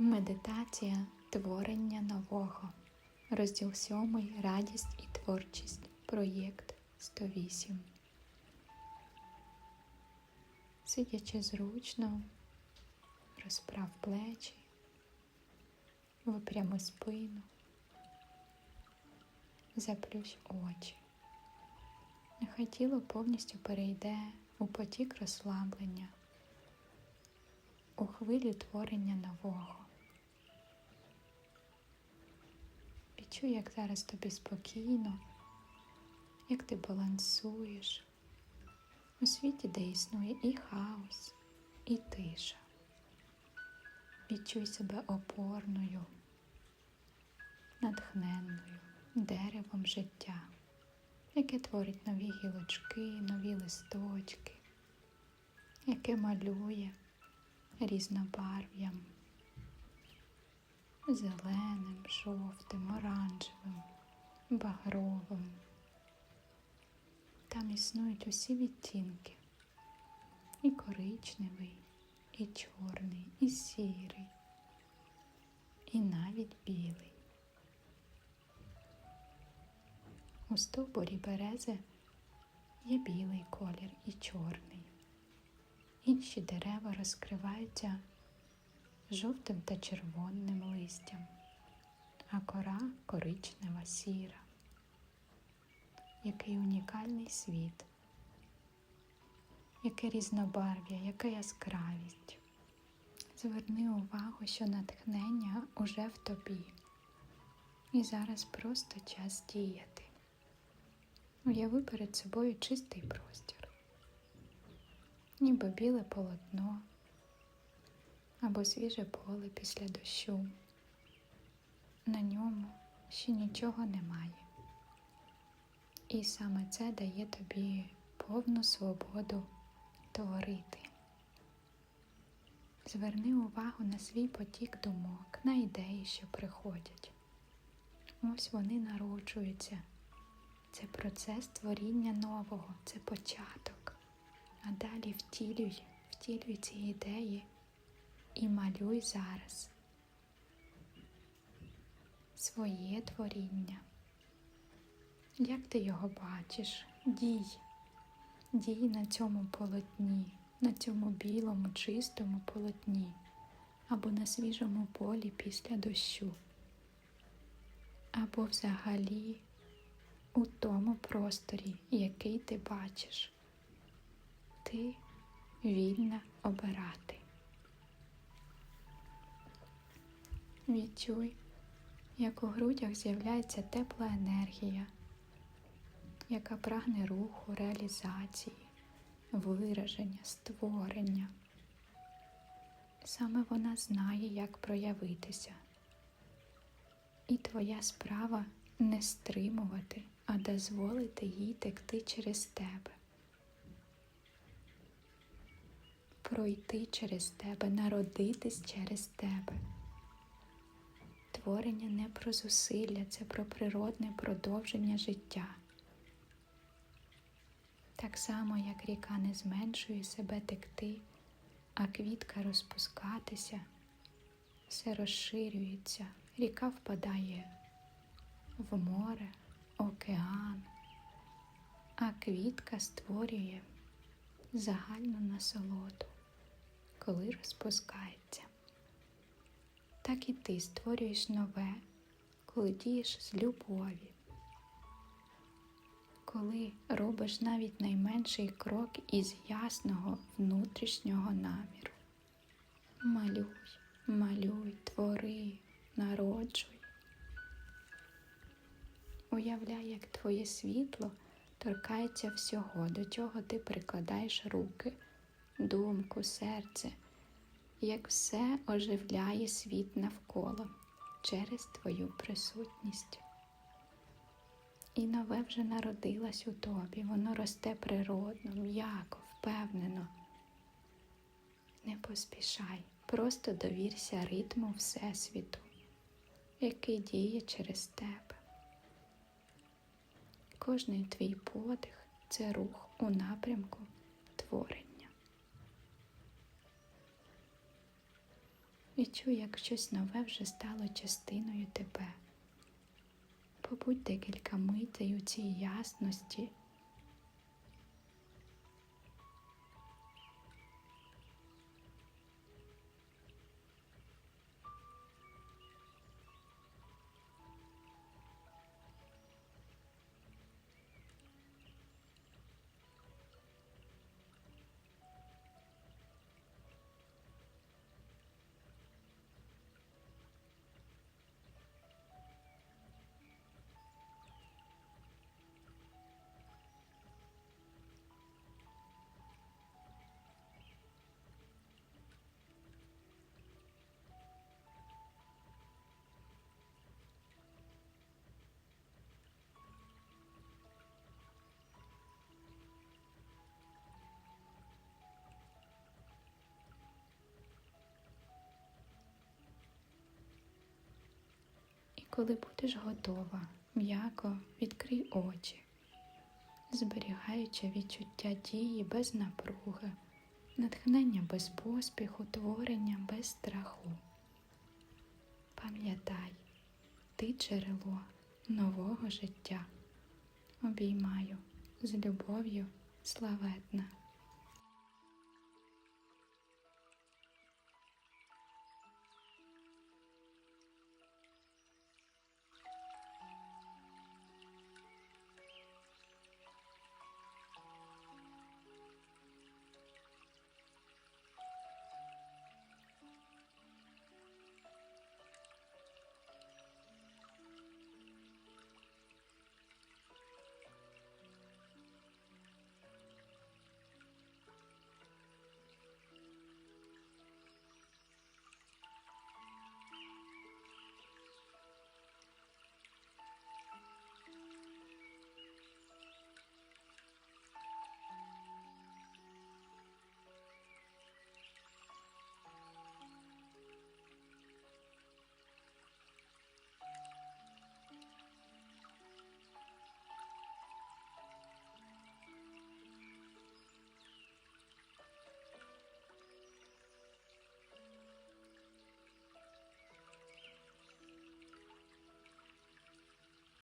Медитація творення нового. Розділ 7. Радість і творчість. Проєкт 108. Сидячи зручно, розправ плечі, випрями спину, заплющ очі. Нехай тіло повністю перейде у потік розслаблення, у хвилю творення нового. Відчуй, як зараз тобі спокійно, як ти балансуєш у світі, де існує і хаос, і тиша. Відчуй себе опорною, натхненною деревом життя, яке творить нові гілочки, нові листочки, яке малює різнобарв'ям зеленим, жовтим, оранжевим, багровим. Там існують усі відтінки. І коричневий, і чорний, і сірий, і навіть білий. У стовбурі берези є білий колір і чорний. Інші дерева розкриваються жовтим та червоним листям, а кора коричнева сіра. Який унікальний світ, яке різнобарв'я, яка яскравість. Зверни увагу, що натхнення уже в тобі. І зараз просто час діяти. Уяви перед собою чистий простір, ніби біле полотно або свіже поле після дощу. На ньому ще нічого немає. І саме це дає тобі повну свободу творити. Зверни увагу на свій потік думок, на ідеї, що приходять. Ось вони народжуються. Це процес творіння нового, це початок. А далі втілюй, втілюй ці ідеї і малюй зараз своє творіння. Як ти його бачиш? Дій, дій на цьому полотні, на цьому білому, чистому полотні або на свіжому полі після дощу, або взагалі у тому просторі, який ти бачиш. Ти вільна обирати. Відчуй, як у грудях з'являється тепла енергія, яка прагне руху, реалізації, вираження, створення. Саме вона знає, як проявитися. І твоя справа не стримувати, а дозволити їй текти через тебе. Пройти через тебе, народитись через тебе. Творення не про зусилля, це про природне продовження життя. Так само, як ріка не зменшує себе текти, а квітка розпускатися, все розширюється, ріка впадає в море, океан, а квітка створює загальну насолоду, коли розпускається. Так і ти створюєш нове, коли дієш з любові, коли робиш навіть найменший крок із ясного внутрішнього наміру. Малюй, малюй, твори, народжуй. Уявляй, як твоє світло торкається всього, до чого ти прикладаєш руки, думку, серце, як все оживляє світ навколо через твою присутність. І нове вже народилось у тобі, воно росте природно, м'яко, впевнено. Не поспішай, просто довірся ритму Всесвіту, який діє через тебе. Кожний твій подих це рух у напрямку творення. Відчуй, як щось нове вже стало частиною тебе. Побудь декілька митей у цій ясності. Коли будеш готова, м'яко відкрий очі, зберігаючи відчуття дії без напруги, натхнення без поспіху, творення без страху. Пам'ятай, ти джерело нового життя. Обіймаю з любов'ю славетна.